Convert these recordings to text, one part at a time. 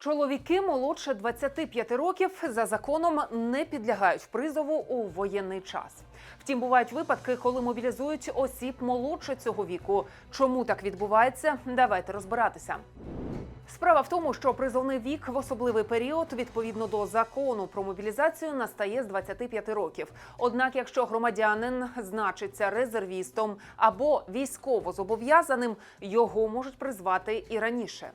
Чоловіки молодше 25 років за законом не підлягають призову у воєнний час. Втім, бувають випадки, коли мобілізують осіб молодше цього віку. Чому так відбувається? Давайте розбиратися. Справа в тому, що призовний вік в особливий період відповідно до закону про мобілізацію настає з 25 років. Однак, якщо громадянин значиться резервістом або військово-зобов'язаним, його можуть призвати і раніше.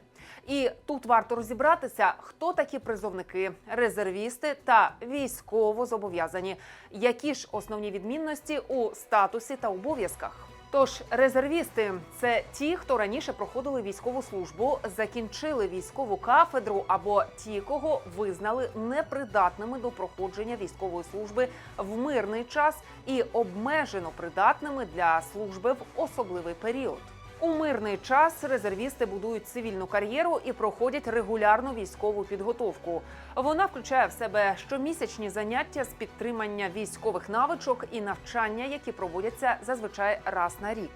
І тут варто розібратися, хто такі призовники, резервісти та військово зобов'язані, які ж основні відмінності у статусі та обов'язках. Тож резервісти це ті, хто раніше проходили військову службу, закінчили військову кафедру або ті, кого визнали непридатними до проходження військової служби в мирний час і обмежено придатними для служби в особливий період. У мирний час резервісти будують цивільну кар'єру і проходять регулярну військову підготовку. Вона включає в себе щомісячні заняття з підтримання військових навичок і навчання, які проводяться зазвичай раз на рік.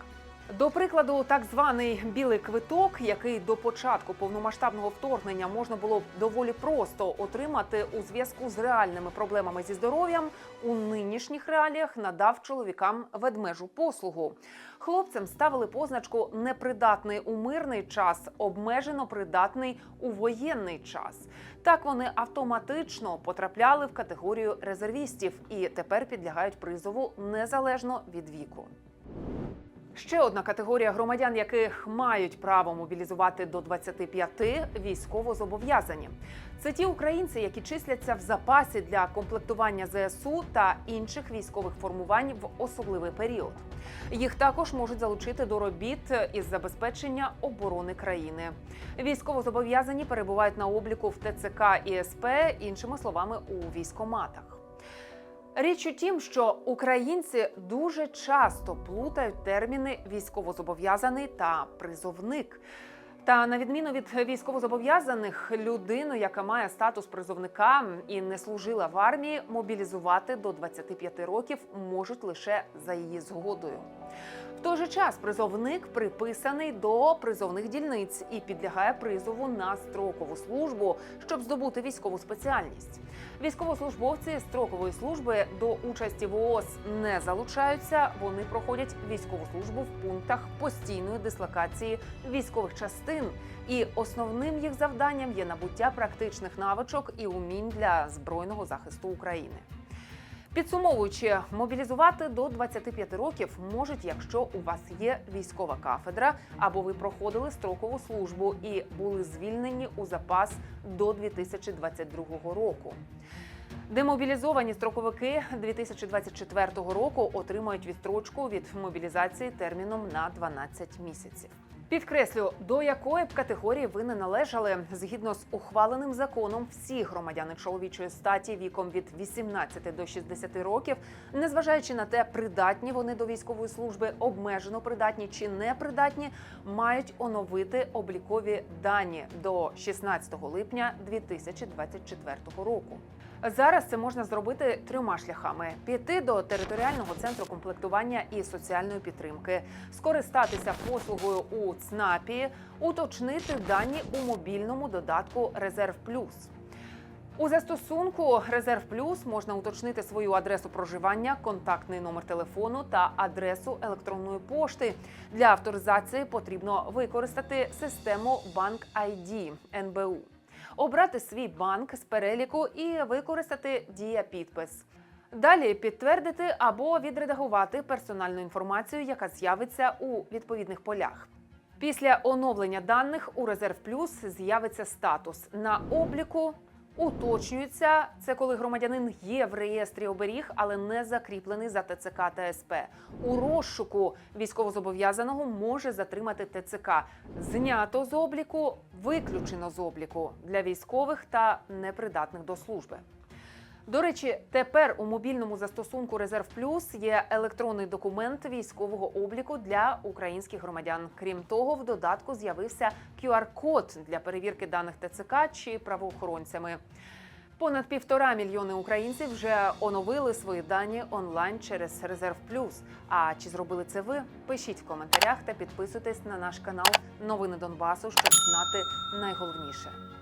До прикладу, так званий білий квиток, який до початку повномасштабного вторгнення можна було доволі просто отримати у зв'язку з реальними проблемами зі здоров'ям, у нинішніх реаліях надав чоловікам ведмежу послугу. Хлопцям ставили позначку непридатний у мирний час, обмежено придатний у воєнний час. Так вони автоматично потрапляли в категорію резервістів і тепер підлягають призову незалежно від віку. Ще одна категорія громадян, яких мають право мобілізувати до 25 – військово-зобов'язані. Це ті українці, які числяться в запасі для комплектування ЗСУ та інших військових формувань в особливий період. Їх також можуть залучити до робіт із забезпечення оборони країни. Військовозобов'язані перебувають на обліку в ТЦК і СП, іншими словами, у військоматах. Річ у тім, що українці дуже часто плутають терміни військовозобов'язаний та призовник. Та на відміну від військовозобов'язаних, людину, яка має статус призовника і не служила в армії, мобілізувати до 25 років можуть лише за її згодою. В той же час призовник приписаний до призовних дільниць і підлягає призову на строкову службу, щоб здобути військову спеціальність. Військовослужбовці строкової служби до участі в ООС не залучаються. Вони проходять військову службу в пунктах постійної дислокації військових частин. І основним їх завданням є набуття практичних навичок і умінь для збройного захисту України. Підсумовуючи, мобілізувати до 25 років можуть, якщо у вас є військова кафедра, або ви проходили строкову службу і були звільнені у запас до 2022 року. Демобілізовані строковики 2024 року отримають відстрочку від мобілізації терміном на 12 місяців. Підкреслю, до якої б категорії ви не належали, згідно з ухваленим законом, всі громадяни чоловічої статі віком від 18 до 60 років, незважаючи на те, придатні вони до військової служби, обмежено придатні чи непридатні, мають оновити облікові дані до 16 липня 2024 року. Зараз це можна зробити трьома шляхами: піти до територіального центру комплектування і соціальної підтримки, скористатися послугою у ЦНАПі, уточнити дані у мобільному додатку Резерв Плюс. У застосунку Резерв Плюс можна уточнити свою адресу проживання, контактний номер телефону та адресу електронної пошти. Для авторизації потрібно використати систему Банк ID НБУ обрати свій банк з переліку і використати дія підпис. Далі підтвердити або відредагувати персональну інформацію, яка з'явиться у відповідних полях. Після оновлення даних у Резерв Плюс з'явиться статус на обліку. Уточнюється це, коли громадянин є в реєстрі оберіг, але не закріплений за ТЦК та СП. У розшуку військовозобов'язаного може затримати ТЦК. Знято з обліку, виключено з обліку для військових та непридатних до служби. До речі, тепер у мобільному застосунку Резерв Плюс є електронний документ військового обліку для українських громадян. Крім того, в додатку з'явився QR-код для перевірки даних ТЦК чи правоохоронцями. Понад півтора мільйони українців вже оновили свої дані онлайн через Резерв Плюс. А чи зробили це ви? Пишіть в коментарях та підписуйтесь на наш канал Новини Донбасу, щоб знати найголовніше.